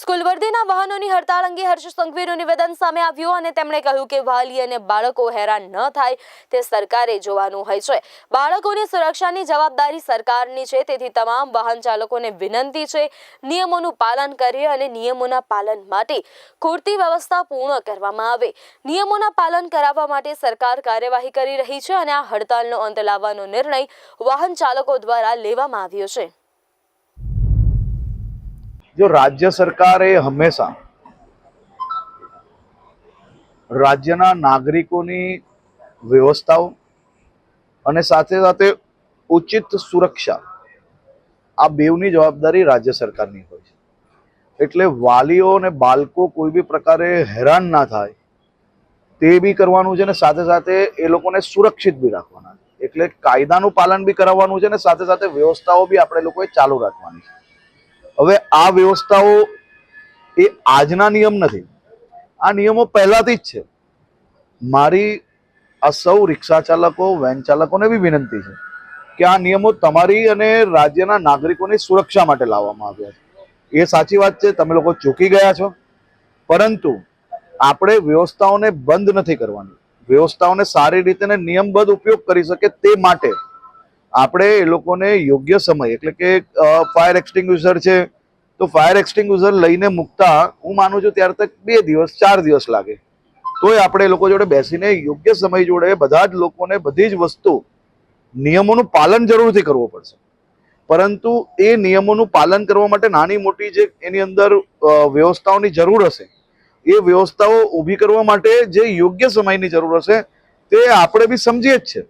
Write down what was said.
School વર્દીના વાહનોની હડતાળ અંગે હર્ષ સંઘવીનું નિવેદન સામે આવ્યું અને તેમણે કહ્યું કે વાલી અને બાળકો હેરાન ન થાય, તે સરકારે જોવાનું હોય છે. બાળકોની સુરક્ષાની જવાબદારી સરકારની છે, તેથી તમામ વાહન ચાલકોને વિનંતી છે, નિયમોનું પાલન કરે અને નિયમોના પાલન માટે ખૂટતી વ્યવસ્થા પૂર્ણ કરવામાં આવે. નિયમોના પાલન કરાવવા માટે સરકાર કાર્યવાહી કરી રહી છે અને આ હડતાલનો અંત લાવવાનો નિર્ણય વાહન ચાલકો દ્વારા લેવામાં આવ્યો છે. જો રાજ્ય સરકારે હંમેશા રાજ્યના નાગરિકોની વ્યવસ્થાઓ અને સાથે સાથે ઉચિત સુરક્ષા, આ બેવની જવાબદારી રાજ્ય સરકારની હોય છે. એટલે વાલીઓ અને બાળકો કોઈ બી પ્રકારે હેરાન ના થાય, તે બી કરવાનું છે ને સાથે સાથે એ લોકોને સુરક્ષિત બી રાખવાના એટલે કાયદાનું પાલન બી કરાવવાનું છે ને સાથે સાથે વ્યવસ્થાઓ બી આપણે લોકોએ ચાલુ રાખવાની છે. હવે આ વ્યવસ્થાઓ એ આજના નિયમ નથી. આ નિયમો પહેલાથી જ છે. મારી આ સૌ રિક્ષા ચાલકો, વેન ચાલકોને બી વિનંતી છે કે આ નિયમો તમારી અને રાજ્યના નાગરિકોની સુરક્ષા માટે લાવવામાં આવ્યા છે. એ સાચી વાત છે, તમે લોકો ચૂકી ગયા છો. પરંતુ આપણે વ્યવસ્થાઓને બંધ નથી કરવાની. વ્યવસ્થાઓને સારી રીતે નિયમબદ્ધ ઉપયોગ કરી શકે તે માટે આપણે એ લોકોને યોગ્ય સમય, એટલે કે ફાયર એક્સટિંગ્યુઝર છે, તો ફાયર એક્સટિંગ્યુઝર લઈને મૂકતા હું માનું છું ત્યાર તક બે દિવસ, ચાર દિવસ લાગે. તોય આપણે એ લોકો જોડે બેસીને યોગ્ય સમય જોડે બધા જ લોકોને બધી જ વસ્તુ નિયમોનું પાલન જરૂરથી કરવું પડશે. પરંતુ એ નિયમોનું પાલન કરવા માટે નાની મોટી જે એની અંદર વ્યવસ્થાઓની જરૂર હશે, એ વ્યવસ્થાઓ ઊભી કરવા માટે જે યોગ્ય સમયની જરૂર હશે, તે આપણે બી સમજીએ જ છે